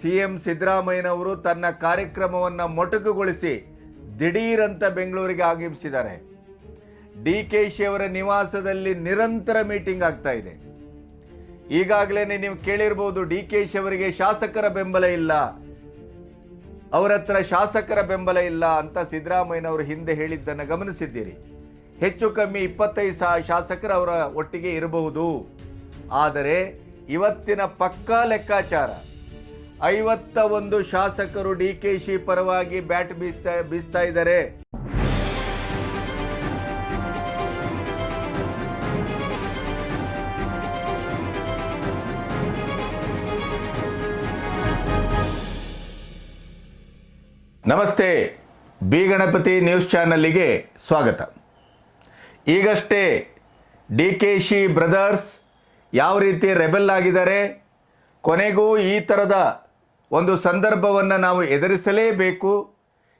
CM ಸಿದ್ದರಾಮಯ್ಯನವರು ತನ್ನ ಕಾರ್ಯಕ್ರಮವನ್ನು ಮೊಟಕುಗೊಳಿಸಿ ದಿಢೀರಂತ ಬೆಂಗಳೂರಿಗೆ ಆಗಮಿಸಿದ್ದಾರೆ. ಡಿ ಕೆ ಶಿ ಅವರ ನಿವಾಸದಲ್ಲಿ ನಿರಂತರ ಮೀಟಿಂಗ್ ಆಗ್ತಾ ಇದೆ. ಈಗಾಗಲೇ ನೀವು ಕೇಳಿರ್ಬೋದು ಡಿ ಕೆ ಶಿ ಅವರಿಗೆ ಶಾಸಕರ ಬೆಂಬಲ ಇಲ್ಲ. ಅವರ ಹತ್ರ ಶಾಸಕರ ಬೆಂಬಲ ಇಲ್ಲ ಅಂತ ಸಿದ್ದರಾಮಯ್ಯನವರು ಹಿಂದೆ ಹೇಳಿದ್ದನ್ನು ಗಮನಿಸಿದ್ದೀರಿ. ಹೆಚ್ಚು ಕಮ್ಮಿ ಇಪ್ಪತ್ತೈದು ಸಾವಿರ ಶಾಸಕರು ಅವರ ಒಟ್ಟಿಗೆ ಇರಬಹುದು. ಆದರೆ ಇವತ್ತಿನ ಪಕ್ಕಾ ಲೆಕ್ಕಾಚಾರ. ಐವತ್ತ ಒಂದು ಶಾಸಕರು ಡಿ ಕೆ ಶಿ ಪರವಾಗಿ ಬ್ಯಾಟ್ ಬೀಸ್ತಾ ಬೀಸ್ತಾ ಇದ್ದಾರೆ. ನಮಸ್ತೆ. ಬಿ ಗಣಪತಿ ನ್ಯೂಸ್ ಚಾನಲ್ಲಿಗೆ ಸ್ವಾಗತ. ಈಗಷ್ಟೇ ಡಿ ಕೆ ಶಿ ಬ್ರದರ್ಸ್ ಯಾವ ರೀತಿ ರೆಬೆಲ್ ಆಗಿದ್ದಾರೆ, ಕೊನೆಗೂ ಈ ಥರದ ಒಂದು ಸಂದರ್ಭವನ್ನು ನಾವು ಎದುರಿಸಲೇಬೇಕು.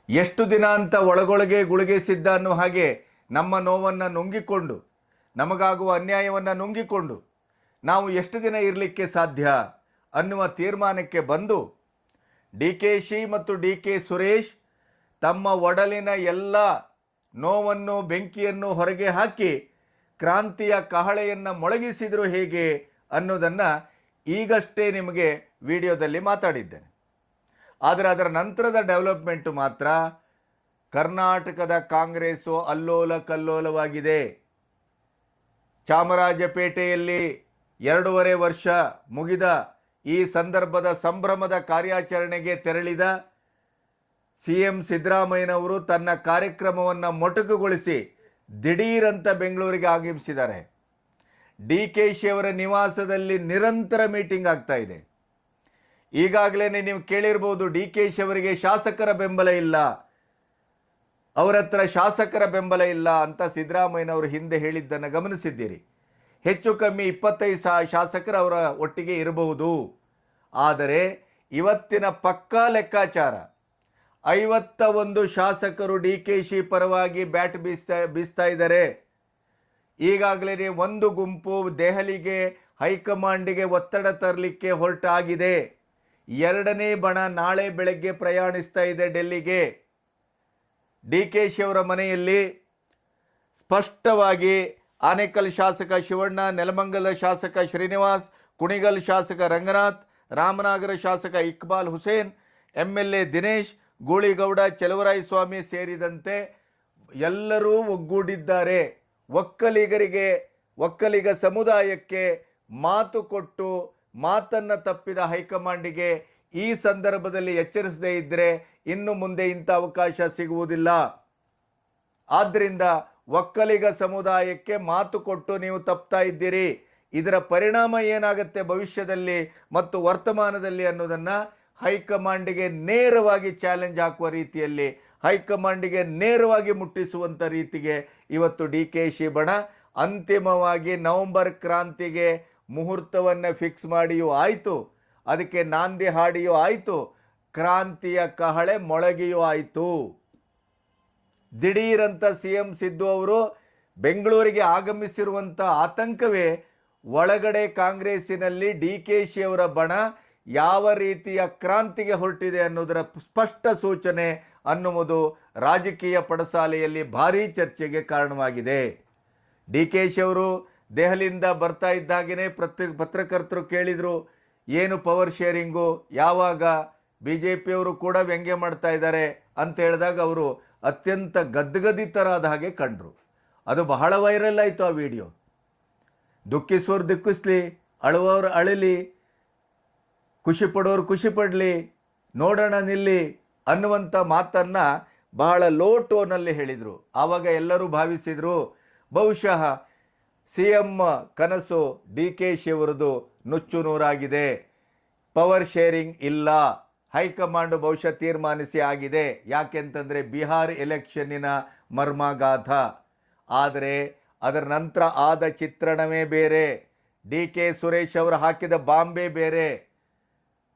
ಎಷ್ಟು ದಿನ ಅಂತ ಒಳಗೊಳಗೆ ಗುಳುಗಿಸಿದ್ದ ಅನ್ನೋ ಹಾಗೆ ನಮ್ಮ ನೋವನ್ನು ನುಂಗಿಕೊಂಡು, ನಮಗಾಗುವ ಅನ್ಯಾಯವನ್ನು ನುಂಗಿಕೊಂಡು ನಾವು ಎಷ್ಟು ದಿನ ಇರಲಿಕ್ಕೆ ಸಾಧ್ಯ ಅನ್ನುವ ತೀರ್ಮಾನಕ್ಕೆ ಬಂದು ಡಿ ಕೆ ಶಿ ಮತ್ತು ಡಿ ಕೆ ಸುರೇಶ್ ತಮ್ಮ ಒಡಲಿನ ಎಲ್ಲ ನೋವನ್ನು, ಬೆಂಕಿಯನ್ನು ಹೊರಗೆ ಹಾಕಿ ಕ್ರಾಂತಿಯ ಕಹಳೆಯನ್ನು ಮೊಳಗಿಸಿದರು ಹೇಗೆ ಅನ್ನೋದನ್ನು ಈಗಷ್ಟೇ ನಿಮಗೆ ವಿಡಿಯೋದಲ್ಲಿ ಮಾತಾಡಿದ್ದೇನೆ. ಆದರೆ ಅದರ ನಂತರದ ಡೆವಲಪ್ಮೆಂಟು ಮಾತ್ರ ಕರ್ನಾಟಕದ ಕಾಂಗ್ರೆಸ್ಸು ಅಲ್ಲೋಲ ಕಲ್ಲೋಲವಾಗಿದೆ. ಚಾಮರಾಜಪೇಟೆಯಲ್ಲಿ ಎರಡೂವರೆ ವರ್ಷ ಮುಗಿದ ಈ ಸಂದರ್ಭದ ಸಂಭ್ರಮದ ಕಾರ್ಯಾಚರಣೆಗೆ ತೆರಳಿದ ಸಿ ಎಂ ಸಿದ್ದರಾಮಯ್ಯನವರು ತನ್ನ ಕಾರ್ಯಕ್ರಮವನ್ನು ಮೊಟಕುಗೊಳಿಸಿ ದಿಢೀರಂತ ಬೆಂಗಳೂರಿಗೆ ಆಗಮಿಸಿದ್ದಾರೆ. ಡಿ ಕೆ ಶಿ ಅವರ ನಿವಾಸದಲ್ಲಿ ನಿರಂತರ ಮೀಟಿಂಗ್ ಆಗ್ತಾ ಇದೆ. ಈಗಾಗಲೇ ನೀವು ಕೇಳಿರ್ಬೋದು ಡಿ ಕೆ ಶಿ ಅವರಿಗೆ ಶಾಸಕರ ಬೆಂಬಲ ಇಲ್ಲ. ಅವರ ಹತ್ರ ಶಾಸಕರ ಬೆಂಬಲ ಇಲ್ಲ ಅಂತ ಸಿದ್ದರಾಮಯ್ಯನವರು ಹಿಂದೆ ಹೇಳಿದ್ದನ್ನು ಗಮನಿಸಿದ್ದೀರಿ. ಹೆಚ್ಚು ಕಮ್ಮಿ ಇಪ್ಪತ್ತೈದು ಸಾ ಶಾಸಕರು ಅವರ ಒಟ್ಟಿಗೆ ಇರಬಹುದು. ಆದರೆ ಇವತ್ತಿನ ಪಕ್ಕಾ ಲೆಕ್ಕಾಚಾರ. ಐವತ್ತ ಒಂದು ಶಾಸಕರು ಡಿ ಕೆ ಶಿ ಪರವಾಗಿ ಬ್ಯಾಟ್ ಬೀಸ್ತಾ ಬೀಸ್ತಾ ಇದ್ದಾರೆ. ಈಗಾಗಲೇ ಒಂದು ಗುಂಪು ದೆಹಲಿಗೆ ಹೈಕಮಾಂಡಿಗೆ ಒತ್ತಡ ತರಲಿಕ್ಕೆ ಹೊರಟಾಗಿದೆ. ಎರಡನೇ ಬಣ ನಾಳೆ ಬೆಳಗ್ಗೆ ಪ್ರಯಾಣಿಸ್ತಾ ಇದೆ ಡೆಲ್ಲಿಗೆ. ಡಿ ಕೆ ಶಿ ಅವರ ಮನೆಯಲ್ಲಿ ಸ್ಪಷ್ಟವಾಗಿ ಆನೇಕಲ್ ಶಾಸಕ ಶಿವಣ್ಣ, ನೆಲಮಂಗಲ ಶಾಸಕ ಶ್ರೀನಿವಾಸ್, ಕುಣಿಗಲ್ ಶಾಸಕ ರಂಗನಾಥ್, ರಾಮನಗರ ಶಾಸಕ Iqbal Hussain M L A Dinesh, Gooligowda Swamy ಸೇರಿದಂತೆ ಎಲ್ಲರೂ ಒಗ್ಗೂಡಿದ್ದಾರೆ. ಒಕ್ಕಲಿಗರಿಗೆ, ಒಕ್ಕಲಿಗ ಸಮುದಾಯಕ್ಕೆ ಮಾತು ಕೊಟ್ಟು ಮಾತನ್ನು ತಪ್ಪಿದ ಹೈಕಮಾಂಡಿಗೆ ಈ ಸಂದರ್ಭದಲ್ಲಿ ಎಚ್ಚರಿಸದೇ ಇದ್ದರೆ ಇನ್ನು ಮುಂದೆ ಇಂಥ ಅವಕಾಶ ಸಿಗುವುದಿಲ್ಲ. ಆದ್ದರಿಂದ ಒಕ್ಕಲಿಗ ಸಮುದಾಯಕ್ಕೆ ಮಾತು ಕೊಟ್ಟು ನೀವು ತಪ್ತಾ ಇದ್ದೀರಿ. ಇದರ ಪರಿಣಾಮ ಏನಾಗುತ್ತೆ ಭವಿಷ್ಯದಲ್ಲಿ ಮತ್ತು ವರ್ತಮಾನದಲ್ಲಿ ಅನ್ನೋದನ್ನು ಹೈಕಮಾಂಡಿಗೆ ನೇರವಾಗಿ ಚಾಲೆಂಜ್ ಹಾಕುವ ರೀತಿಯಲ್ಲಿ, ಹೈಕಮಾಂಡಿಗೆ ನೇರವಾಗಿ ಮುಟ್ಟಿಸುವಂಥ ರೀತಿಗೆ ಇವತ್ತು ಡಿ ಕೆ ಶಿ ಬಣ ಅಂತಿಮವಾಗಿ ನವೆಂಬರ್ ಕ್ರಾಂತಿಗೆ ಮುಹೂರ್ತವನ್ನು ಫಿಕ್ಸ್ ಮಾಡಿಯೂ ಆಯಿತು. ಅದಕ್ಕೆ ನಾಂದಿ ಹಾಡಿಯೂ ಆಯಿತು. ಕ್ರಾಂತಿಯ ಕಹಳೆ ಮೊಳಗಿಯೂ ಆಯಿತು. ದಿಢೀರಂತ ಸಿ ಎಂ ಸಿದ್ದು ಅವರು ಬೆಂಗಳೂರಿಗೆ ಆಗಮಿಸಿರುವಂಥ ಆತಂಕವೇ ಒಳಗಡೆ ಕಾಂಗ್ರೆಸ್ಸಿನಲ್ಲಿ ಡಿ ಕೆ ಶಿ ಅವರ ಬಣ ಯಾವ ರೀತಿಯ ಕ್ರಾಂತಿಗೆ ಹೊರಟಿದೆ ಅನ್ನೋದರ ಸ್ಪಷ್ಟ ಸೂಚನೆ ಅನ್ನುವುದು ರಾಜಕೀಯ ಪಡಸಾಲೆಯಲ್ಲಿ ಭಾರೀ ಚರ್ಚೆಗೆ ಕಾರಣವಾಗಿದೆ. ಡಿ ಕೆ ಶಿ ಅವರು ದೆಹಲಿಯಿಂದ ಬರ್ತಾ ಇದ್ದಾಗೇ ಪ್ರತಿ, ಪತ್ರಕರ್ತರು ಕೇಳಿದರು, ಏನು ಪವರ್ ಶೇರಿಂಗು ಯಾವಾಗ ಬಿ ಜೆ ಪಿಯವರು ಕೂಡ ವ್ಯಂಗ್ಯ ಮಾಡ್ತಾ ಇದ್ದಾರೆ ಅಂತ ಹೇಳಿದಾಗ ಅವರು ಅತ್ಯಂತ ಗದ್ಗದಿತರಾದ ಹಾಗೆ ಕಂಡ್ರು. ಅದು ಬಹಳ ವೈರಲ್ ಆಯಿತು ಆ ವಿಡಿಯೋ ದುಃಖಿಸೋರು ದುಃಖಿಸ್ಲಿ, ಅಳುವವರು ಅಳಲಿ, ಖುಷಿ ಪಡೋರು ಖುಷಿ ಪಡಲಿ, ನೋಡೋಣ ನಿಲ್ಲಿ ಅನ್ನುವಂಥ ಮಾತನ್ನು ಬಹಳ ಲೋ ಟೋನಲ್ಲಿ ಹೇಳಿದರು. ಆವಾಗ ಎಲ್ಲರೂ ಭಾವಿಸಿದರು, ಬಹುಶಃ ಸಿ ಎಂ ಕನಸು ಡಿ ಕೆ ಶಿವರದು ನುಚ್ಚು ನೂರಾಗಿದೆ ಪವರ್ ಶೇರಿಂಗ್ ಇಲ್ಲ. ಹೈಕಮಾಂಡ್ ಬಹುಶಃ ತೀರ್ಮಾನಿಸಿ ಆಗಿದೆ. ಯಾಕೆಂತಂದರೆ ಬಿಹಾರ್ ಎಲೆಕ್ಷನ್ನಿನ ಮರ್ಮಾಗಾಥ ಆದರೆ ಅದರ ನಂತರ ಆದ ಚಿತ್ರಣವೇ ಬೇರೆ. ಡಿ ಕೆ ಸುರೇಶ್ ಅವರು ಹಾಕಿದ ಬಾಂಬೆ ಬೇರೆ.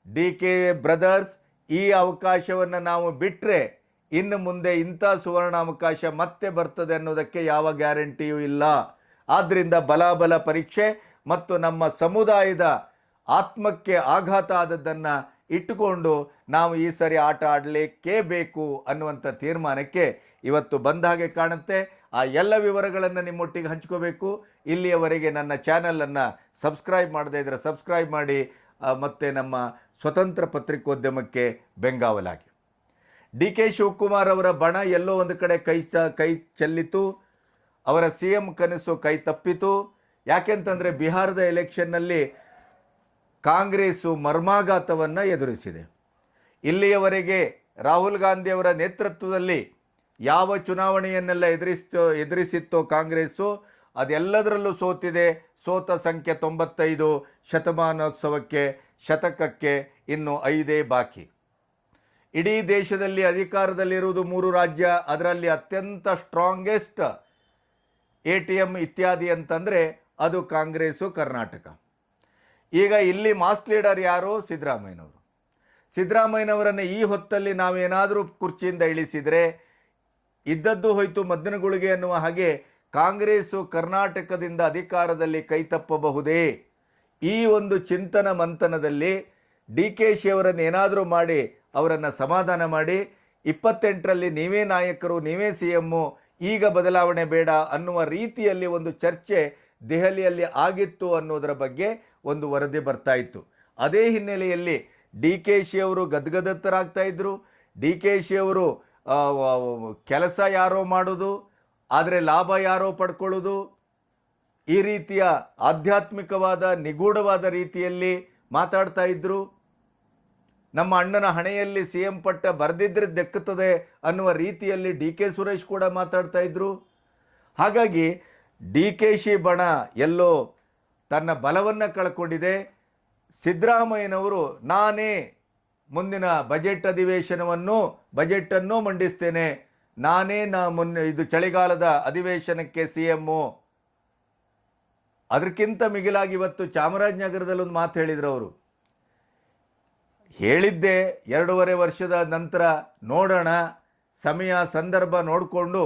ಡಿ ಕೆ ಬ್ರದರ್ಸ್ ಈ ಅವಕಾಶವನ್ನು ನಾವು ಬಿಟ್ಟರೆ ಇನ್ನು ಮುಂದೆ ಇಂಥ ಸುವರ್ಣ ಅವಕಾಶ ಮತ್ತೆ ಬರ್ತದೆ ಅನ್ನೋದಕ್ಕೆ ಯಾವ ಗ್ಯಾರಂಟಿಯೂ ಇಲ್ಲ. ಆದ್ದರಿಂದ ಬಲಾಬಲ ಪರೀಕ್ಷೆ ಮತ್ತು ನಮ್ಮ ಸಮುದಾಯದ ಆತ್ಮಕ್ಕೆ ಆಘಾತ ಆದದ್ದನ್ನು ಇಟ್ಟುಕೊಂಡು ನಾವು ಈ ಸರಿ ಆಟ ಆಡಲಿಕ್ಕೇ ಬೇಕು ಅನ್ನುವಂಥ ತೀರ್ಮಾನಕ್ಕೆ ಇವತ್ತು ಬಂದ ಹಾಗೆ ಕಾಣುತ್ತೆ. ಆ ಎಲ್ಲ ವಿವರಗಳನ್ನು ನಿಮ್ಮೊಟ್ಟಿಗೆ ಹಂಚ್ಕೋಬೇಕು. ಇಲ್ಲಿಯವರೆಗೆ ನನ್ನ ಚಾನಲನ್ನು ಸಬ್ಸ್ಕ್ರೈಬ್ ಮಾಡದೇ ಇದ್ದರೆ ಸಬ್ಸ್ಕ್ರೈಬ್ ಮಾಡಿ ಮತ್ತು ಮತ್ತೆ ನಮ್ಮ ಸ್ವತಂತ್ರ ಪತ್ರಿಕೋದ್ಯಮಕ್ಕೆ ಬೆಂಗಾವಲಾಗಿ. ಡಿ ಕೆ ಶಿವಕುಮಾರ್ ಅವರ ಬಣ ಎಲ್ಲೋ ಒಂದು ಕಡೆ ಕೈ ಚ, ಕೈ ಚೆಲ್ಲಿತು. ಅವರ ಸಿ ಎಂ ಕನಸು ಕೈ ತಪ್ಪಿತು. ಯಾಕೆಂತಂದರೆ ಬಿಹಾರದ ಎಲೆಕ್ಷನ್ನಲ್ಲಿ ಕಾಂಗ್ರೆಸ್ಸು ಮರ್ಮಾಘಾತವನ್ನು ಎದುರಿಸಿದೆ. ಇಲ್ಲಿಯವರೆಗೆ ರಾಹುಲ್ ಗಾಂಧಿಯವರ ನೇತೃತ್ವದಲ್ಲಿ ಯಾವ ಚುನಾವಣೆಯನ್ನೆಲ್ಲ ಎದುರಿಸ್ತೋ, ಎದುರಿಸಿತ್ತೋ ಕಾಂಗ್ರೆಸ್ಸು, ಅದೆಲ್ಲದರಲ್ಲೂ ಸೋತಿದೆ. ಸೋತ ಸಂಖ್ಯೆ ತೊಂಬತ್ತೈದು, ಶತಮಾನೋತ್ಸವಕ್ಕೆ, ಶತಕಕ್ಕೆ ಇನ್ನು ಐದೇ ಬಾಕಿ. ಇಡೀ ದೇಶದಲ್ಲಿ ಅಧಿಕಾರದಲ್ಲಿರುವುದು ಮೂರು ರಾಜ್ಯ, ಅದರಲ್ಲಿ ಅತ್ಯಂತ ಸ್ಟ್ರಾಂಗೆಸ್ಟ್ ಎ ಟಿ ಎಂ ಇತ್ಯಾದಿ ಅಂತಂದರೆ ಅದು ಕಾಂಗ್ರೆಸ್ಸು, ಕರ್ನಾಟಕ. ಈಗ ಇಲ್ಲಿ ಮಾಸ್ ಲೀಡರ್ ಯಾರು? ಸಿದ್ದರಾಮಯ್ಯನವರು. ಸಿದ್ದರಾಮಯ್ಯನವರನ್ನು ಈ ಹೊತ್ತಲ್ಲಿ ನಾವೇನಾದರೂ ಕುರ್ಚಿಯಿಂದ ಇಳಿಸಿದರೆ ಇದ್ದದ್ದು ಹೋಯಿತು ಮದ್ದಿನ ಗುಳಿಗೆ ಅನ್ನುವ ಹಾಗೆ ಕಾಂಗ್ರೆಸ್ಸು ಕರ್ನಾಟಕದಿಂದ ಅಧಿಕಾರದಲ್ಲಿ ಕೈತಪ್ಪಬಹುದೇ ಈ ಒಂದು ಚಿಂತನ ಮಂಥನದಲ್ಲಿ ಡಿ ಕೆ ಶಿ ಅವರನ್ನು ಏನಾದರೂ ಮಾಡಿ ಅವರನ್ನು ಸಮಾಧಾನ ಮಾಡಿ ಇಪ್ಪತ್ತೆಂಟರಲ್ಲಿ ನೀವೇ ನಾಯಕರು, ನೀವೇ ಸಿ ಎಮ್ಮು ಈಗ ಬದಲಾವಣೆ ಬೇಡ ಅನ್ನುವ ರೀತಿಯಲ್ಲಿ ಒಂದು ಚರ್ಚೆ ದೆಹಲಿಯಲ್ಲಿ ಆಗಿತ್ತು ಅನ್ನೋದರ ಬಗ್ಗೆ ಒಂದು ವರದಿ ಬರ್ತಾ ಇತ್ತು. ಅದೇ ಹಿನ್ನೆಲೆಯಲ್ಲಿ ಡಿ ಕೆ ಶಿ ಅವರು ಗದ್ಗದತ್ತರಾಗ್ತಾ ಇದ್ರು. ಡಿ ಕೆ ಶಿ ಅವರು ಕೆಲಸ ಯಾರೋ ಮಾಡೋದು, ಆದರೆ ಲಾಭ ಯಾರೋ ಪಡ್ಕೊಳ್ಳೋದು, ಈ ರೀತಿಯ ಆಧ್ಯಾತ್ಮಿಕವಾದ ನಿಗೂಢವಾದ ರೀತಿಯಲ್ಲಿ ಮಾತಾಡ್ತಾ ಇದ್ರು. ನಮ್ಮ ಅಣ್ಣನ ಹಣೆಯಲ್ಲಿ ಸಿ ಎಂ ಪಟ್ಟ ಬರೆದಿದ್ರೆ ದಕ್ಕುತ್ತದೆ ಅನ್ನುವ ರೀತಿಯಲ್ಲಿ ಡಿ ಕೆ ಸುರೇಶ್ ಕೂಡ ಮಾತಾಡ್ತಾ ಇದ್ರು. ಹಾಗಾಗಿ ಡಿ ಕೆ ಶಿ ಬಣ ಎಲ್ಲೋ ತನ್ನ ಬಲವನ್ನು ಕಳ್ಕೊಂಡಿದೆ. ಸಿದ್ದರಾಮಯ್ಯನವರು, ನಾನೇ ಮುಂದಿನ ಬಜೆಟ್ ಅಧಿವೇಶನವನ್ನು, ಬಜೆಟನ್ನು ಮಂಡಿಸ್ತೇನೆ. ನಾನೇ ನಾ ಮೊನ್ನೆ ಇದು ಚಳಿಗಾಲದ ಅಧಿವೇಶನಕ್ಕೆ ಸಿ ಎಮ್ಮು. ಅದಕ್ಕಿಂತ ಮಿಗಿಲಾಗಿ ಇವತ್ತು ಚಾಮರಾಜನಗರದಲ್ಲಿ ಒಂದು ಮಾತು ಹೇಳಿದ್ರು ಅವರು. ಹೇಳಿದ್ದೆ ಎರಡೂವರೆ ವರ್ಷದ ನಂತರ ನೋಡೋಣ, ಸಮಯ, ಸಂದರ್ಭ ನೋಡಿಕೊಂಡು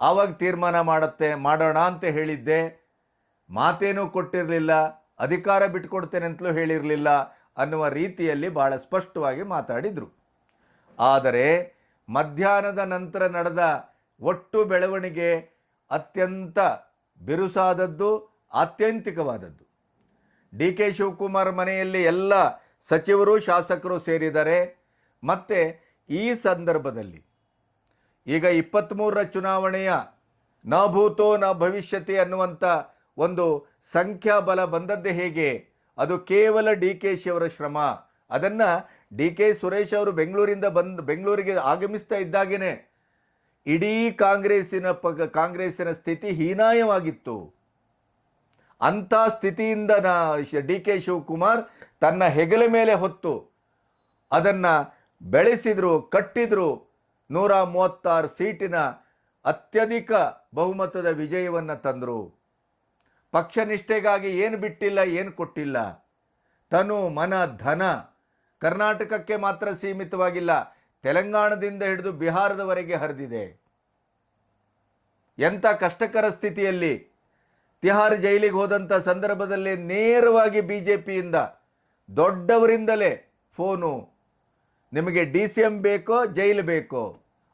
ಆವಾಗ ತೀರ್ಮಾನ ಮಾಡುತ್ತೆ, ಮಾಡೋಣ ಅಂತ ಹೇಳಿದ್ದೆ. ಮಾತೇನೂ ಕೊಟ್ಟಿರಲಿಲ್ಲ, ಅಧಿಕಾರ ಬಿಟ್ಕೊಡ್ತೇನೆ ಅಂತಲೂ ಹೇಳಿರಲಿಲ್ಲ ಅನ್ನುವ ರೀತಿಯಲ್ಲಿ ಭಾಳ ಸ್ಪಷ್ಟವಾಗಿ ಮಾತಾಡಿದರು. ಆದರೆ ಮಧ್ಯಾಹ್ನದ ನಂತರ ನಡೆದ ಒಟ್ಟು ಬೆಳವಣಿಗೆ ಅತ್ಯಂತ ಬಿರುಸಾದದ್ದು, ಆತ್ಯಂತಿಕವಾದದ್ದು. ಡಿ ಕೆ ಶಿವಕುಮಾರ್ ಮನೆಯಲ್ಲಿ ಎಲ್ಲ ಸಚಿವರು, ಶಾಸಕರು ಮತ್ತು ಈ ಸಂದರ್ಭದಲ್ಲಿ ಈಗ ಇಪ್ಪತ್ತ್ಮೂರರ ಚುನಾವಣೆಯ ನ ಭೂತೋ ನ ಭವಿಷ್ಯತೆ ಅನ್ನುವಂಥ ಒಂದು ಸಂಖ್ಯಾಬಲ ಬಂದದ್ದೇ ಹೇಗೆ? ಅದು ಕೇವಲ ಡಿ ಕೆ ಶಿಯವರ ಶ್ರಮ. ಅದನ್ನು ಡಿ ಕೆ ಸುರೇಶ್ ಅವರು ಬೆಂಗಳೂರಿಂದ ಬಂದು, ಬೆಂಗಳೂರಿಗೆ ಆಗಮಿಸ್ತಾ ಇದ್ದಾಗೇನೆ. ಇಡೀ ಕಾಂಗ್ರೆಸ್ಸಿನ ಪ ಕಾಂಗ್ರೆಸ್ಸಿನ ಸ್ಥಿತಿ ಹೀನಾಯವಾಗಿತ್ತು. ಅಂಥ ಸ್ಥಿತಿಯಿಂದ ಡಿ ಕೆ ಶಿವಕುಮಾರ್ ತನ್ನ ಹೆಗಲ ಮೇಲೆ ಹೊತ್ತು ಅದನ್ನು ಬೆಳೆಸಿದ್ರು, ಕಟ್ಟಿದ್ರು ನೂರ ಮೂವತ್ತಾರು ಸೀಟಿನ ಅತ್ಯಧಿಕ ಬಹುಮತದ ವಿಜಯವನ್ನು ತಂದರು. ಪಕ್ಷ ನಿಷ್ಠೆಗಾಗಿ ಏನು ಬಿಟ್ಟಿಲ್ಲ, ಏನು ಕೊಟ್ಟಿಲ್ಲ. ತನು ಮನ, ಧನ ಕರ್ನಾಟಕಕ್ಕೆ ಮಾತ್ರ ಸೀಮಿತವಾಗಿಲ್ಲ, ತೆಲಂಗಾಣದಿಂದ ಹಿಡಿದು ಬಿಹಾರದವರೆಗೆ ಹರಿದಿದೆ. ಎಂಥ ಕಷ್ಟಕರ ಸ್ಥಿತಿಯಲ್ಲಿ ತಿಹಾರ್ ಜೈಲಿಗೆ ಹೋದಂಥ ಸಂದರ್ಭದಲ್ಲಿ ನೇರವಾಗಿ ಬಿ ಜೆ ಪಿಯಿಂದ ದೊಡ್ಡವರಿಂದಲೇ ಫೋನು. ನಿಮಗೆ ಡಿ ಸಿ ಎಂ ಬೇಕೋ, ಜೈಲು ಬೇಕೋ?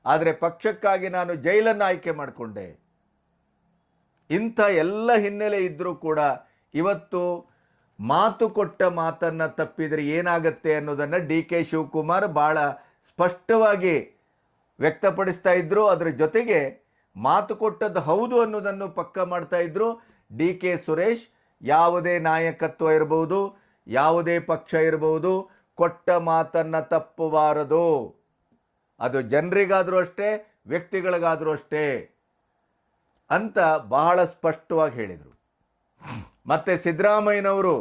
ಆದರೆ ಪಕ್ಷಕ್ಕಾಗಿ ನಾನು ಜೈಲನ್ನು ಆಯ್ಕೆ ಮಾಡಿಕೊಂಡೆ. ಇಂಥ ಎಲ್ಲ ಹಿನ್ನೆಲೆ ಇದ್ದರೂ ಕೂಡ ಇವತ್ತು ಮಾತು ಕೊಟ್ಟ ಮಾತನ್ನು ತಪ್ಪಿದರೆ ಏನಾಗುತ್ತೆ ಅನ್ನೋದನ್ನು ಡಿ ಕೆ ಶಿವಕುಮಾರ್ ಭಾಳ ಸ್ಪಷ್ಟವಾಗಿ ವ್ಯಕ್ತಪಡಿಸ್ತಾ ಇದ್ರು. ಅದರ ಜೊತೆಗೆ ಮಾತು ಕೊಟ್ಟದ್ದು ಹೌದು ಅನ್ನೋದನ್ನು ಪಕ್ಕ ಮಾಡ್ತಾ ಇದ್ರು. ಡಿ ಕೆ ಸುರೇಶ್ ಯಾವುದೇ ನಾಯಕತ್ವ ಇರಬಹುದು, ಯಾವುದೇ ಪಕ್ಷ ಇರಬಹುದು, ಕೊಟ್ಟ ಮಾತನ್ನು ತಪ್ಪಬಾರದು ಅದು ಜನರಿಗಾದರೂ ಅಷ್ಟೇ, ವ್ಯಕ್ತಿಗಳಿಗಾದರೂ ಅಷ್ಟೇ ಅಂತ ಬಹಳ ಸ್ಪಷ್ಟವಾಗಿ ಹೇಳಿದರು. ಮತ್ತೆ ಸಿದ್ದರಾಮಯ್ಯನವರು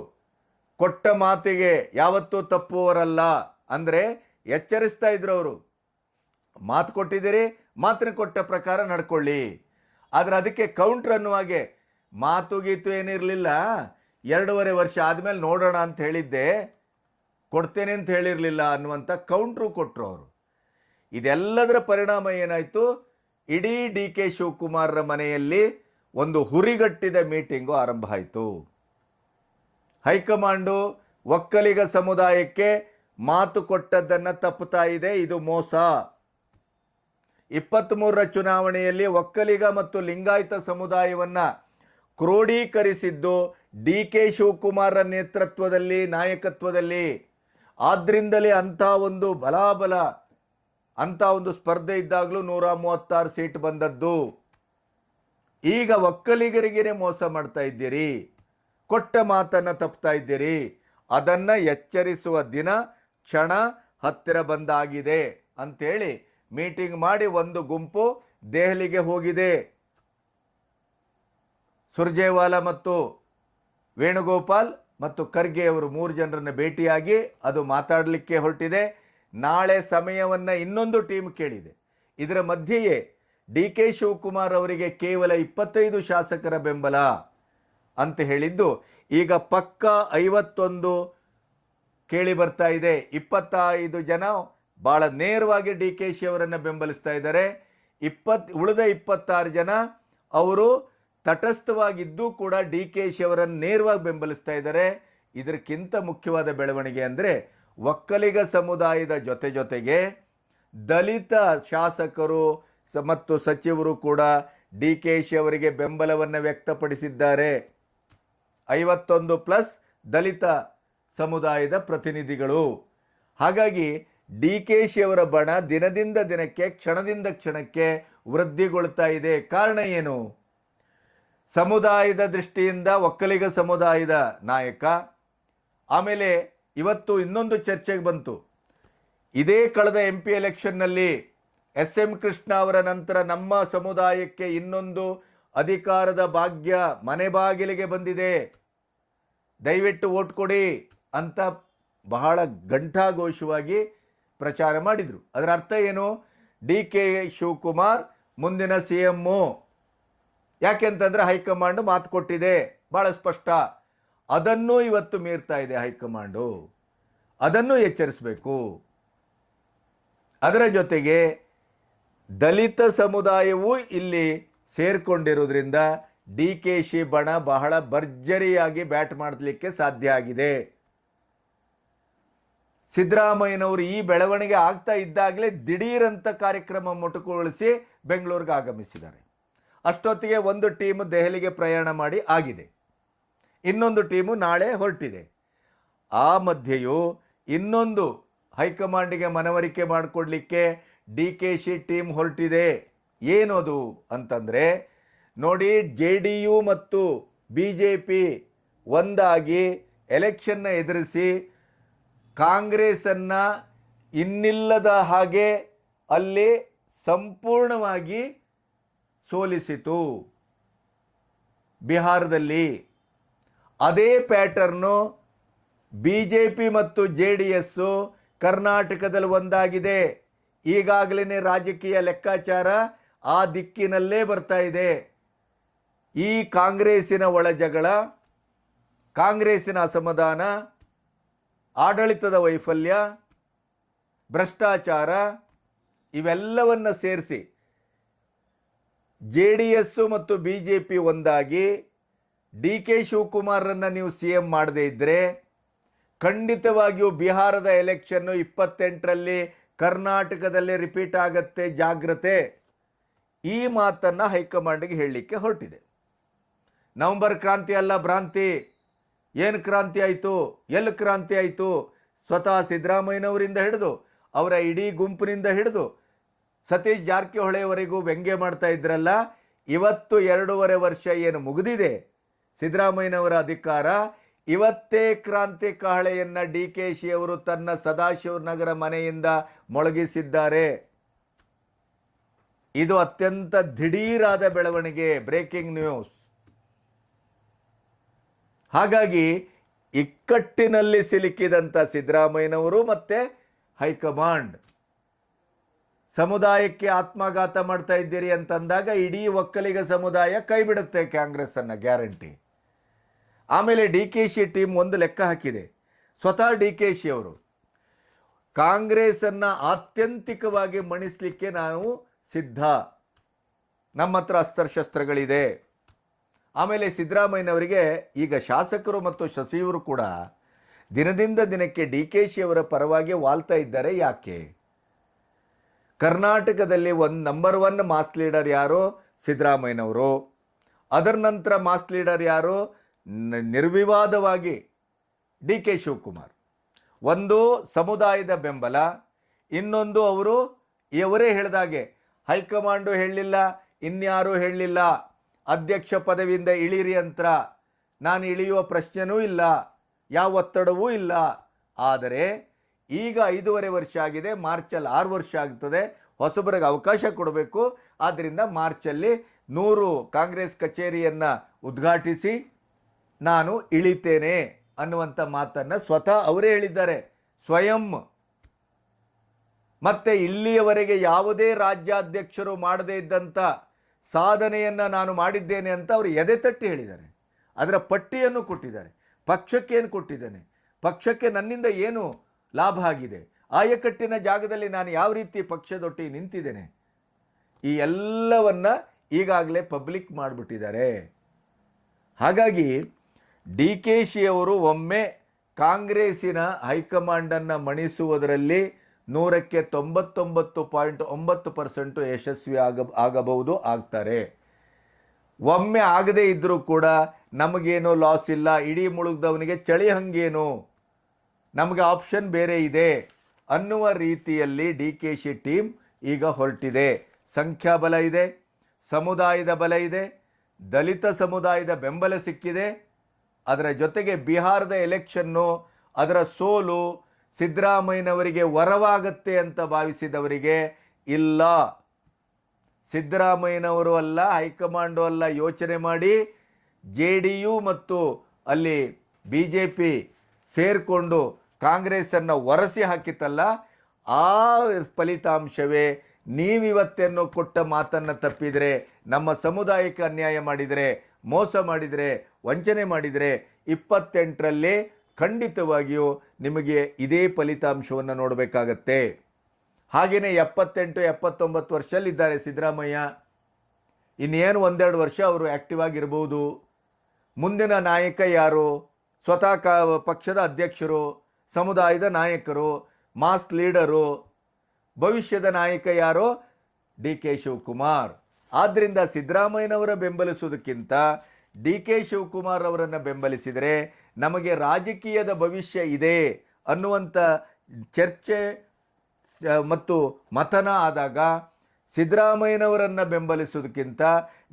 ಕೊಟ್ಟ ಮಾತಿಗೆ ಯಾವತ್ತೂ ತಪ್ಪುವವರಲ್ಲ ಅಂದರೆ ಎಚ್ಚರಿಸ್ತಾ ಇದ್ರು ಅವರು. ಮಾತು ಕೊಟ್ಟಿದ್ದೀರಿ, ಮಾತಿನ ಕೊಟ್ಟ ಪ್ರಕಾರ ನಡ್ಕೊಳ್ಳಿ. ಆದರೆ ಅದಕ್ಕೆ ಕೌಂಟ್ರ್ ಅನ್ನುವಾಗೆ ಮಾತು ಗೀತು ಏನಿರಲಿಲ್ಲ. ಎರಡೂವರೆ ವರ್ಷ ಆದಮೇಲೆ ನೋಡೋಣ ಅಂತ ಹೇಳಿದ್ದೆ. ಕೊಡ್ತೇನೆ ಅಂತ ಹೇಳಿರಲಿಲ್ಲ ಅನ್ನುವಂಥ ಕೌಂಟ್ರು ಕೊಟ್ಟರು ಅವರು. ಇದೆಲ್ಲದರ ಪರಿಣಾಮ ಏನಾಯಿತು? ಇಡೀ ಡಿ ಕೆ ಶಿವಕುಮಾರರ ಮನೆಯಲ್ಲಿ ಒಂದು ಹುರಿಗಟ್ಟಿದ ಮೀಟಿಂಗು ಆರಂಭ ಆಯಿತು. ಹೈಕಮಾಂಡು ಒಕ್ಕಲಿಗ ಸಮುದಾಯಕ್ಕೆ ಮಾತು ಕೊಟ್ಟದ್ದನ್ನು ತಪ್ಪುತ್ತಾ ಇದೆ. ಇದು ಮೋಸ. ಇಪ್ಪತ್ತ್ಮೂರರ ಚುನಾವಣೆಯಲ್ಲಿ ಒಕ್ಕಲಿಗ ಮತ್ತು ಲಿಂಗಾಯತ ಸಮುದಾಯವನ್ನ ಕ್ರೋಢೀಕರಿಸಿದ್ದು ಡಿ ಕೆ ಶಿವಕುಮಾರರ ನೇತೃತ್ವದಲ್ಲಿ, ನಾಯಕತ್ವದಲ್ಲಿ. ಆದ್ರಿಂದಲೇ ಅಂಥ ಒಂದು ಬಲಾಬಲ, ಅಂಥ ಒಂದು ಸ್ಪರ್ಧೆ ಇದ್ದಾಗಲೂ ನೂರ ಮೂವತ್ತಾರು ಸೀಟ್ ಬಂದದ್ದು. ಈಗ ಒಕ್ಕಲಿಗರಿಗೇನೆ ಮೋಸ ಮಾಡ್ತಾ ಇದ್ದೀರಿ. ಕೊಟ್ಟ ಮಾತನ್ನು ತಪ್ತಾ ಇದ್ದೀರಿ. ಅದನ್ನು ಎಚ್ಚರಿಸುವ ದಿನ, ಕ್ಷಣ ಹತ್ತಿರ ಬಂದಾಗಿದೆ. ಅಂತೇಳಿ ಮೀಟಿಂಗ್ ಮಾಡಿ ಒಂದು ಗುಂಪು ದೆಹಲಿಗೆ ಹೋಗಿದೆ. ಸುರ್ಜೇವಾಲಾ ಮತ್ತು ವೇಣುಗೋಪಾಲ್ ಮತ್ತು ಖರ್ಗೆ ಅವರು ಮೂರು ಜನರನ್ನು ಭೇಟಿಯಾಗಿ ಅದು ಮಾತಾಡಲಿಕ್ಕೆ ಹೊರಟಿದೆ. ನಾಳೆ ಸಮಯವನ್ನು ಇನ್ನೊಂದು ಟೀಮ್ ಕೇಳಿದೆ. ಇದರ ಮಧ್ಯೆಯೇ ಡಿ ಕೆ ಶಿವಕುಮಾರ್ ಅವರಿಗೆ ಕೇವಲ ಇಪ್ಪತ್ತೈದು ಶಾಸಕರ ಬೆಂಬಲ ಅಂತ ಹೇಳಿದ್ದು, ಈಗ ಪಕ್ಕ ಐವತ್ತೊಂದು ಕೇಳಿ ಬರ್ತಾ ಇದೆ. ಇಪ್ಪತ್ತೈದು ಜನ ಭಾಳ ನೇರವಾಗಿ ಡಿ ಕೆ ಶಿ ಅವರನ್ನು ಬೆಂಬಲಿಸ್ತಾ ಇದ್ದಾರೆ. ಇಪ್ಪತ್, ಉಳಿದ ಇಪ್ಪತ್ತಾರು ಜನ ಅವರು ತಟಸ್ಥವಾಗಿದ್ದು ಕೂಡ ಡಿ ಕೆ ಶಿ ಅವರನ್ನು ನೇರವಾಗಿ ಬೆಂಬಲಿಸ್ತಾ ಇದ್ದಾರೆ. ಇದಕ್ಕಿಂತ ಮುಖ್ಯವಾದ ಬೆಳವಣಿಗೆ ಅಂದರೆ ಒಕ್ಕಲಿಗ ಸಮುದಾಯದ ಜೊತೆ ಜೊತೆಗೆ ದಲಿತ ಶಾಸಕರು ಮತ್ತು ಸಚಿವರು ಕೂಡ ಡಿ ಕೆ ಶಿ ಅವರಿಗೆ ಬೆಂಬಲವನ್ನು ವ್ಯಕ್ತಪಡಿಸಿದ್ದಾರೆ. ಐವತ್ತೊಂದು ಪ್ಲಸ್ ದಲಿತ ಸಮುದಾಯದ ಪ್ರತಿನಿಧಿಗಳು. ಹಾಗಾಗಿ ಡಿ ಕೆ ಶಿ ಅವರ ಬಣ ದಿನದಿಂದ ದಿನಕ್ಕೆ, ಕ್ಷಣದಿಂದ ಕ್ಷಣಕ್ಕೆ ವೃದ್ಧಿಗೊಳ್ತಾ ಇದೆ. ಕಾರಣ ಏನು? ಸಮುದಾಯದ ದೃಷ್ಟಿಯಿಂದ, ಒಕ್ಕಲಿಗ ಸಮುದಾಯದ ನಾಯಕ. ಆಮೇಲೆ ಇವತ್ತು ಇನ್ನೊಂದು ಚರ್ಚೆಗೆ ಬಂತು. ಇದೇ ಕಳೆದ ಎಂ ಪಿ ಎಲೆಕ್ಷನ್ನಲ್ಲಿ ಎಸ್ ಎಂ ಕೃಷ್ಣ ಅವರ ನಂತರ ನಮ್ಮ ಸಮುದಾಯಕ್ಕೆ ಇನ್ನೊಂದು ಅಧಿಕಾರದ ಭಾಗ್ಯ ಮನೆ ಬಾಗಿಲಿಗೆ ಬಂದಿದೆ. ದಯವಿಟ್ಟು ಓಟ್ ಕೊಡಿ ಅಂತ ಬಹಳ ಘಂಟಾಘೋಷವಾಗಿ ಪ್ರಚಾರ ಮಾಡಿದರು. ಅದರ ಅರ್ಥ ಏನು? ಡಿ ಕೆ ಶಿವಕುಮಾರ್, ಮುಂದಿನ ಸಿ ಎಮ್ಮು ಯಾಕೆಂತಂದ್ರೆ ಹೈಕಮಾಂಡ್ ಮಾತು ಕೊಟ್ಟಿದೆ. ಬಹಳ ಸ್ಪಷ್ಟ. ಅದನ್ನು ಇವತ್ತು ಮೀರ್ತಾ ಇದೆ ಹೈಕಮಾಂಡು. ಅದನ್ನು ಎಚ್ಚರಿಸಬೇಕು. ಅದರ ಜೊತೆಗೆ ದಲಿತ ಸಮುದಾಯವೂ ಇಲ್ಲಿ ಸೇರ್ಕೊಂಡಿರೋದ್ರಿಂದ ಡಿ ಕೆ ಶಿ ಬಣ ಬಹಳ ಭರ್ಜರಿಯಾಗಿ ಬ್ಯಾಟ್ ಮಾಡಲಿಕ್ಕೆ ಸಾಧ್ಯ ಆಗಿದೆ. ಸಿದ್ದರಾಮಯ್ಯನವರು ಈ ಬೆಳವಣಿಗೆ ಆಗ್ತಾ ಇದ್ದಾಗಲೇ ದಿಢೀರಂತ ಕಾರ್ಯಕ್ರಮ ಮೊಟಕುಗೊಳಿಸಿ ಬೆಂಗಳೂರಿಗೆ ಆಗಮಿಸಿದ್ದಾರೆ. ಅಷ್ಟೊತ್ತಿಗೆ ಒಂದು ಟೀಮ್ ದೆಹಲಿಗೆ ಪ್ರಯಾಣ ಮಾಡಿ ಆಗಿದೆ. ಇನ್ನೊಂದು ಟೀಮು ನಾಳೆ ಹೊರಟಿದೆ. ಆ ಮಧ್ಯೆಯೂ ಇನ್ನೊಂದು ಹೈಕಮಾಂಡಿಗೆ ಮನವರಿಕೆ ಮಾಡಿಕೊಡ್ಲಿಕ್ಕೆ ಡಿ ಕೆ ಶಿ ಟೀಮ್ ಹೊರಟಿದೆ. ಏನದು ಅಂತಂದರೆ, ನೋಡಿ ಜೆ ಡಿ ಯು ಮತ್ತು ಬಿ ಜೆ ಪಿ ಒಂದಾಗಿ ಎಲೆಕ್ಷನ್ನ ಎದುರಿಸಿ ಕಾಂಗ್ರೆಸನ್ನು ಇನ್ನಿಲ್ಲದ ಹಾಗೆ ಅಲ್ಲಿ ಸಂಪೂರ್ಣವಾಗಿ ಸೋಲಿಸಿತು. ಬಿಹಾರದಲ್ಲಿ ಅದೇ ಪ್ಯಾಟರ್ನು ಬಿ ಜೆ ಪಿ ಮತ್ತು ಜೆ ಡಿ ಎಸ್ಸು ಕರ್ನಾಟಕದಲ್ಲಿ ಒಂದಾಗಿದೆ. ಈಗಾಗಲೇ ರಾಜಕೀಯ ಲೆಕ್ಕಾಚಾರ ಆ ದಿಕ್ಕಿನಲ್ಲೇ ಬರ್ತಾ ಇದೆ. ಈ ಕಾಂಗ್ರೆಸ್ಸಿನ ಒಳಜಗಳ, ಕಾಂಗ್ರೆಸ್ಸಿನ ಅಸಮಾಧಾನ, ಆಡಳಿತದ ವೈಫಲ್ಯ, ಭ್ರಷ್ಟಾಚಾರ ಇವೆಲ್ಲವನ್ನು ಸೇರಿಸಿ ಜೆ ಡಿ ಎಸ್ಸು ಮತ್ತು ಬಿ ಜೆ ಪಿ ಒಂದಾಗಿ ಡಿ ಕೆ ಶಿವಕುಮಾರನ್ನು ನೀವು ಸಿ ಎಂ ಮಾಡದೇ ಇದ್ದರೆ ಖಂಡಿತವಾಗಿಯೂ ಬಿಹಾರದ ಎಲೆಕ್ಷನ್ನು ಇಪ್ಪತ್ತೆಂಟರಲ್ಲಿ ಕರ್ನಾಟಕದಲ್ಲಿ ರಿಪೀಟ್ ಆಗತ್ತೆ ಜಾಗ್ರತೆ ಈ ಮಾತನ್ನು ಹೈಕಮಾಂಡ್ಗೆ ಹೇಳಲಿಕ್ಕೆ ಹೊರಟಿದೆ. ನವೆಂಬರ್ ಕ್ರಾಂತಿ ಅಲ್ಲ ಭ್ರಾಂತಿ. ಏನು ಕ್ರಾಂತಿ ಆಯಿತು? ಎಲ್ಲಿ ಕ್ರಾಂತಿ ಆಯಿತು? ಸ್ವತಃ ಸಿದ್ದರಾಮಯ್ಯನವರಿಂದ ಹಿಡಿದು, ಅವರ ಇಡೀ ಗುಂಪಿನಿಂದ ಹಿಡಿದು ಸತೀಶ್ ಜಾರಕಿಹೊಳೆಯವರೆಗೂ ವ್ಯಂಗ್ಯ ಮಾಡ್ತಾ ಇದ್ರಲ್ಲ, ಇವತ್ತು ಎರಡೂವರೆ ವರ್ಷ ಏನು ಮುಗಿದಿದೆ? ಸಿದ್ದರಾಮಯ್ಯನವರ ಅಧಿಕಾರ, ಇವತ್ತೇ ಕ್ರಾಂತಿ ಕಹಳೆಯನ್ನ ಡಿ ಕೆ ಶಿ ಅವರು ತನ್ನ ಸದಾಶಿವನಗರ ಮನೆಯಿಂದ ಮೊಳಗಿಸಿದ್ದಾರೆ. ಇದು ಅತ್ಯಂತ ದಿಢೀರಾದ ಬೆಳವಣಿಗೆ, ಬ್ರೇಕಿಂಗ್ ನ್ಯೂಸ್. ಹಾಗಾಗಿ ಇಕ್ಕಟ್ಟಿನಲ್ಲಿ ಸಿಲುಕಿದಂಥ ಸಿದ್ದರಾಮಯ್ಯನವರು ಮತ್ತೆ ಹೈಕಮಾಂಡ್. ಸಮುದಾಯಕ್ಕೆ ಆತ್ಮಘಾತ ಮಾಡ್ತಾ ಇದ್ದೀರಿ ಅಂತಂದಾಗ ಇಡೀ ಒಕ್ಕಲಿಗ ಸಮುದಾಯ ಕೈ ಬಿಡುತ್ತೆ ಕಾಂಗ್ರೆಸ್ ಅನ್ನ ಗ್ಯಾರಂಟಿ. ಆಮೇಲೆ ಡಿ ಕೆ ಶಿ ಟೀಮ್ ಒಂದು ಲೆಕ್ಕ ಹಾಕಿದೆ. ಸ್ವತಃ ಡಿ ಕೆ ಶಿ ಅವರು, ಕಾಂಗ್ರೆಸ್ ಅನ್ನ ಆತ್ಯಂತಿಕವಾಗಿ ಮಣಿಸಲಿಕ್ಕೆ ನಾವು ಸಿದ್ಧ. ನಮ್ಮ ಹತ್ರ ಅಸ್ತ್ರಶಸ್ತ್ರಗಳಿದೆ. ಆಮೇಲೆ ಸಿದ್ದರಾಮಯ್ಯನವರಿಗೆ ಈಗ ಶಾಸಕರು ಮತ್ತು ಸಚಿವರು ಕೂಡ ದಿನದಿಂದ ದಿನಕ್ಕೆ ಡಿ ಕೆ ಶಿ ಅವರ ಪರವಾಗಿ ವಾಲ್ತಾ ಇದ್ದಾರೆ ಯಾಕೆ? ಕರ್ನಾಟಕದಲ್ಲಿ ಒಂದು ನಂಬರ್ ಒನ್ ಮಾಸ್ ಲೀಡರ್ ಯಾರು? ಸಿದ್ದರಾಮಯ್ಯನವರು. ಅದರ ನಂತರ ಮಾಸ್ ಲೀಡರ್ ಯಾರು? ನಿರ್ವಿವಾದವಾಗಿ ಡಿ ಕೆ ಶಿವಕುಮಾರ್. ಒಂದು ಸಮುದಾಯದ ಬೆಂಬಲ, ಇನ್ನೊಂದು ಅವರು, ಇವರೇ ಹೇಳಿದಾಗೆ ಹೈಕಮಾಂಡು ಹೇಳಲಿಲ್ಲ, ಇನ್ಯಾರೂ ಹೇಳಲಿಲ್ಲ, ಅಧ್ಯಕ್ಷ ಪದವಿಯಿಂದ ಇಳಿರಿ ಅಂತ. ನಾನು ಇಳಿಯುವ ಪ್ರಶ್ನೆನೂ ಇಲ್ಲ, ಯಾವ ಒತ್ತಡವೂ ಇಲ್ಲ. ಆದರೆ ಈಗ ಐದೂವರೆ ವರ್ಷ ಆಗಿದೆ, ಮಾರ್ಚಲ್ಲಿ ಆರು ವರ್ಷ ಆಗ್ತದೆ, ಹೊಸಬರಿಗೆ ಅವಕಾಶ ಕೊಡಬೇಕು. ಆದ್ದರಿಂದ ಮಾರ್ಚಲ್ಲಿ ನೂರು ಕಾಂಗ್ರೆಸ್ ಕಚೇರಿಯನ್ನು ಉದ್ಘಾಟಿಸಿ ನಾನು ಇಳಿತೇನೆ ಅನ್ನುವಂಥ ಮಾತನ್ನು ಸ್ವತಃ ಅವರೇ ಹೇಳಿದ್ದಾರೆ. ಸ್ವಯಂ. ಮತ್ತೆ ಇಲ್ಲಿಯವರೆಗೆ ಯಾವುದೇ ರಾಜ್ಯಾಧ್ಯಕ್ಷರು ಮಾಡದೇ ಇದ್ದಂಥ ಸಾಧನೆಯನ್ನು ನಾನು ಮಾಡಿದ್ದೇನೆ ಅಂತ ಅವರು ಎದೆ ತಟ್ಟಿ ಹೇಳಿದ್ದಾರೆ. ಅದರ ಪಟ್ಟಿಯನ್ನು ಕೊಟ್ಟಿದ್ದಾರೆ. ಪಕ್ಷಕ್ಕೆ ಏನು ಕೊಟ್ಟಿದ್ದೇನೆ? ಪಕ್ಷಕ್ಕೆ ನನ್ನಿಂದ ಏನು ಲಾಭ ಆಗಿದೆ. ಆಯಕಟ್ಟಿನ ಜಾಗದಲ್ಲಿ ನಾನು ಯಾವ ರೀತಿ ಪಕ್ಷದೊಟ್ಟಿ ನಿಂತಿದ್ದೇನೆ? ಈ ಎಲ್ಲವನ್ನ ಈಗಾಗಲೇ ಪಬ್ಲಿಕ್ ಮಾಡಿಬಿಟ್ಟಿದ್ದಾರೆ. ಹಾಗಾಗಿ ಡಿ ಕೆ ಶಿಯವರು ಒಮ್ಮೆ ಕಾಂಗ್ರೆಸ್ಸಿನ ಹೈಕಮಾಂಡನ್ನು ಮಣಿಸುವುದರಲ್ಲಿ ನೂರಕ್ಕೆ ತೊಂಬತ್ತೊಂಬತ್ತು ಪಾಯಿಂಟ್ ಒಂಬತ್ತು ಪರ್ಸೆಂಟು ಯಶಸ್ವಿ ಆಗ, ಆಗಬಹುದು, ಆಗ್ತಾರೆ. ಒಮ್ಮೆ ಆಗದೇ ಇದ್ದರೂ ಕೂಡ ನಮಗೇನು ಲಾಸ್ ಇಲ್ಲ, ಇಡೀ ಮುಳುಗ್ದವನಿಗೆ ಚಳಿ ಹಂಗೇನು? ನಮಗೆ ಆಪ್ಷನ್ ಬೇರೆ ಇದೆ ಅನ್ನುವ ರೀತಿಯಲ್ಲಿ ಡಿ ಕೆ ಶಿ ಟೀಮ್ ಈಗ ಹೊರಟಿದೆ. ಸಂಖ್ಯಾಬಲ ಇದೆ, ಸಮುದಾಯದ ಬಲ ಇದೆ, ದಲಿತ ಸಮುದಾಯದ ಬೆಂಬಲ ಸಿಕ್ಕಿದೆ. ಅದರ ಜೊತೆಗೆ ಬಿಹಾರದ ಎಲೆಕ್ಷನ್ನು ಅದರ ಸೋಲು ಸಿದ್ದರಾಮಯ್ಯನವರಿಗೆ ವರವಾಗತ್ತೆ ಅಂತ ಭಾವಿಸಿದವರಿಗೆ ಇಲ್ಲ. ಸಿದ್ದರಾಮಯ್ಯನವರು ಅಲ್ಲ, ಹೈಕಮಾಂಡು ಅಲ್ಲ ಯೋಚನೆ ಮಾಡಿ ಜೆ ಡಿ ಯು ಮತ್ತು ಅಲ್ಲಿ ಬಿ ಜೆ ಪಿ ಸೇರಿಕೊಂಡು ಕಾಂಗ್ರೆಸ್ಸನ್ನು ಒರೆಸಿ ಹಾಕಿತ್ತಲ್ಲ, ಆ ಫಲಿತಾಂಶವೇ ನೀವಿವತ್ತೇನೋ ಕೊಟ್ಟ ಮಾತನ್ನು ತಪ್ಪಿದರೆ, ನಮ್ಮ ಸಮುದಾಯಕ್ಕೆ ಅನ್ಯಾಯ ಮಾಡಿದರೆ, ಮೋಸ ಮಾಡಿದರೆ, ವಂಚನೆ ಮಾಡಿದರೆ ಇಪ್ಪತ್ತೆಂಟರಲ್ಲಿ ಖಂಡಿತವಾಗಿಯೂ ನಿಮಗೆ ಇದೇ ಫಲಿತಾಂಶವನ್ನು ನೋಡಬೇಕಾಗತ್ತೆ. ಹಾಗೆಯೇ ಎಪ್ಪತ್ತೆಂಟು, ಎಪ್ಪತ್ತೊಂಬತ್ತು ವರ್ಷಲ್ಲಿದ್ದಾರೆ ಸಿದ್ದರಾಮಯ್ಯ. ಇನ್ನೇನು ಒಂದೆರಡು ವರ್ಷ ಅವರು ಆ್ಯಕ್ಟಿವ್ ಆಗಿರ್ಬೋದು. ಮುಂದಿನ ನಾಯಕ ಯಾರು? ಸ್ವತಃ ಕ, ಪಕ್ಷದ ಅಧ್ಯಕ್ಷರು. ಸಮುದಾಯದ ನಾಯಕರು ಮಾಸ್ ಲೀಡರು ಭವಿಷ್ಯದ ನಾಯಕ ಯಾರು? D K Shivakumar. ಆದ್ದರಿಂದ ಸಿದ್ದರಾಮಯ್ಯನವರ ಬೆಂಬಲಿಸುವುದಕ್ಕಿಂತ ಡಿ ಕೆ ಶಿವಕುಮಾರ್ ಅವರನ್ನು ಬೆಂಬಲಿಸಿದರೆ ನಮಗೆ ರಾಜಕೀಯದ ಭವಿಷ್ಯ ಇದೆ ಅನ್ನುವಂಥ ಚರ್ಚೆ ಮತ್ತು ಮತನ ಆದಾಗ ಸಿದ್ದರಾಮಯ್ಯನವರನ್ನು ಬೆಂಬಲಿಸುವುದಕ್ಕಿಂತ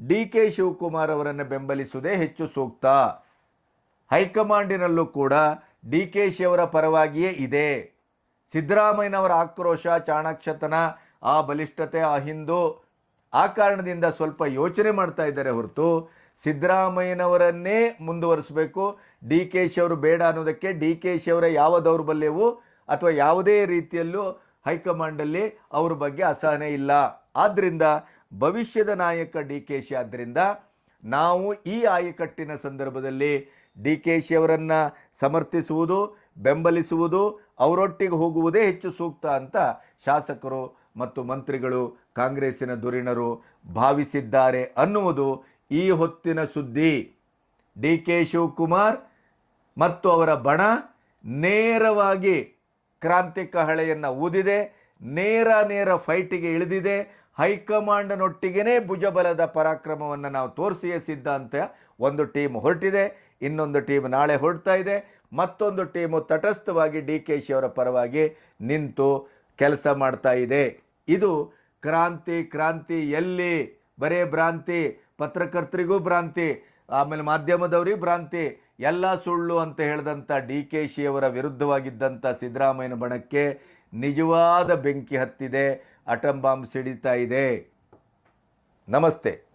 ಡಿ ಕೆ ಶಿವಕುಮಾರ್ ಅವರನ್ನು ಬೆಂಬಲಿಸುವುದೇ ಹೆಚ್ಚು ಸೂಕ್ತ. ಹೈಕಮಾಂಡಿನಲ್ಲೂ ಕೂಡ ಡಿ ಕೆ ಶಿ ಅವರ ಪರವಾಗಿಯೇ ಇದೆ. ಸಿದ್ದರಾಮಯ್ಯನವರ ಆಕ್ರೋಶ ಚಾಣಾಕ್ಷತನ ಆ ಬಲಿಷ್ಠತೆ, ಆ ಹಿಂದೂ ಆ ಕಾರಣದಿಂದ ಸ್ವಲ್ಪ ಯೋಚನೆ ಮಾಡ್ತಾ ಇದ್ದಾರೆ ಹೊರತು ಸಿದ್ದರಾಮಯ್ಯನವರನ್ನೇ ಮುಂದುವರಿಸಬೇಕು. ಡಿ ಕೆ ಶಿ ಅವರು ಬೇಡ ಅನ್ನೋದಕ್ಕೆ ಡಿ ಕೆ ಶಿಯವರ ಯಾವ ದೌರ್ಬಲ್ಯವು ಅಥವಾ ಯಾವುದೇ ರೀತಿಯಲ್ಲೂ ಹೈಕಮಾಂಡಲ್ಲಿ ಅವ್ರ ಬಗ್ಗೆ ಅಸಹನೆ ಇಲ್ಲ. ಆದ್ದರಿಂದ ಭವಿಷ್ಯದ ನಾಯಕ ಡಿ ಕೆ ಶಿ ಆದ್ದರಿಂದ ನಾವು ಈ ಆಯಕಟ್ಟಿನ ಸಂದರ್ಭದಲ್ಲಿ ಡಿ ಕೆ ಶಿಯವರನ್ನು ಸಮರ್ಥಿಸುವುದು, ಬೆಂಬಲಿಸುವುದು, ಅವರೊಟ್ಟಿಗೆ ಹೋಗುವುದೇ ಹೆಚ್ಚು ಸೂಕ್ತ ಅಂತ ಶಾಸಕರು ಮತ್ತು ಮಂತ್ರಿಗಳು, ಕಾಂಗ್ರೆಸ್ಸಿನ ಧುರೀಣರು ಭಾವಿಸಿದ್ದಾರೆ ಅನ್ನುವುದು ಈ ಹೊತ್ತಿನ ಸುದ್ದಿ. ಡಿ ಕೆ ಶಿವಕುಮಾರ್ ಮತ್ತು ಅವರ ಬಣ ನೇರವಾಗಿ ಕ್ರಾಂತಿಕ ಹಳೆಯನ್ನು ಊದಿದೆ, ನೇರ ನೇರ ಫೈಟಿಗೆ ಇಳಿದಿದೆ ಹೈಕಮಾಂಡ್ನೊಟ್ಟಿಗೇ ಭುಜಬಲದ ಪರಾಕ್ರಮವನ್ನು ನಾವು ತೋರಿಸಿಯೇ ಸಿದ್ಧ ಅಂತ ಒಂದು ಟೀಮ್ ಹೊರಟಿದೆ. ಇನ್ನೊಂದು ಟೀಮ್ ನಾಳೆ ಹೊರಡ್ತಾ ಇದೆ. ಮತ್ತೊಂದು ಟೀಮು ತಟಸ್ಥವಾಗಿ ಡಿ ಕೆ ಶಿ ಅವರ ಪರವಾಗಿ ನಿಂತು ಕೆಲಸ ಮಾಡ್ತಾ ಇದೆ. ಇದು ಕ್ರಾಂತಿ ಕ್ರಾಂತಿ, ಎಲ್ಲಿ? ಬರೇ ಭ್ರಾಂತಿ, ಪತ್ರಕರ್ತರಿಗೂ ಭ್ರಾಂತಿ, ಆಮೇಲೆ ಮಾಧ್ಯಮದವರಿಗೂ ಭ್ರಾಂತಿ, ಎಲ್ಲ ಸುಳ್ಳು ಅಂತ ಹೇಳಿದಂಥ ಡಿ ಕೆ ಶಿ ಅವರ ವಿರುದ್ಧವಾಗಿದ್ದಂಥ ಸಿದ್ದರಾಮಯ್ಯನ ಬಣಕ್ಕೆ ನಿಜವಾದ ಬೆಂಕಿ ಹತ್ತಿದೆ, ಅಟಂಬಾಂಬ್ ಸಿಡಿತಾ ಇದೆ. ನಮಸ್ತೆ.